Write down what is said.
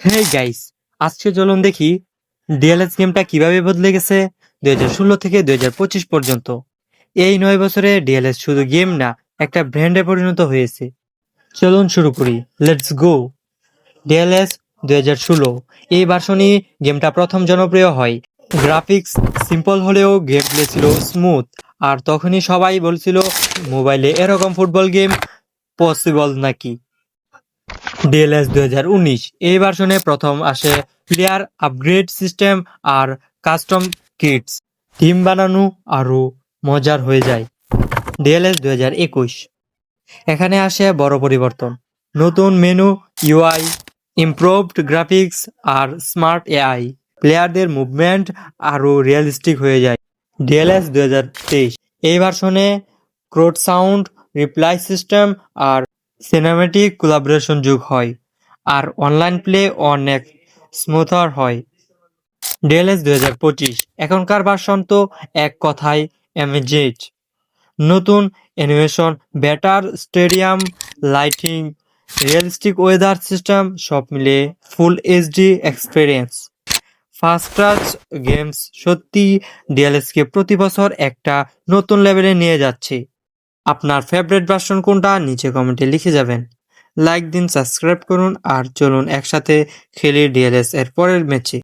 Hey guys আজকে চলুন দেখি ডিএলএস গেমটা কীভাবে বদলে গেছে দুই হাজার ষোলো থেকে দুই হাজার পঁচিশ পর্যন্ত। এই নয় বছরে ডিএলএস শুধু গেম না, একটা ব্র্যান্ডে পরিণত হয়েছে। চলুন শুরু করি। লেটস গো ডিএলএস দুই হাজার ষোলো, এই ভার্সনই গেমটা প্রথম জনপ্রিয় হয়। গ্রাফিক্স সিম্পল হলেও গেম প্লে ছিল স্মুথ আর তখনই সবাই বলছিল, মোবাইলে এরকম ফুটবল গেম পসিবল নাকি? ডিএলএস দুই হাজার উনিশ। এই ভার্সনে প্রথম আসে প্লেয়ার আপগ্রেড সিস্টেম আর কাস্টম কিটস। টিম বানানো আরও মজার হয়ে যায়। ডিএলএস দুই হাজার একুশ। এখানে আসে বড় পরিবর্তন। নতুন মেনু ইউআই ইমপ্রুভড গ্রাফিক্স আর স্মার্ট এআই প্লেয়ারদের মুভমেন্ট আরও রিয়েলিস্টিক হয়ে যায়। ডিএলএস দুই হাজার তেইশ। এই ভার্সনে ক্রোড সাউন্ড, রিপ্লাই সিস্টেম আর সিনেমেটিক কোলাবোরেশন যুগ হয়, আর অনলাইন প্লে অনেক স্মুথার হয়। ডিএলএস দুই হাজার পঁচিশ, এখনকার ভার্সন তো এক কথায় অ্যামেজেজ নতুন animation better stadium lighting realistic weather system সব মিলে full HD experience first games সত্যি ডিএলএসকে প্রতি বছর একটা নতুন লেভেলে নিয়ে যাচ্ছে। আপনার ফেভারিট ভার্সন কোনটা নিচে কমেন্টে লিখে যাবেন। লাইক দিন সাবস্ক্রাইব করুন আর চলুন একসাথে খেলি ডিএলএস এর পরের ম্যাচে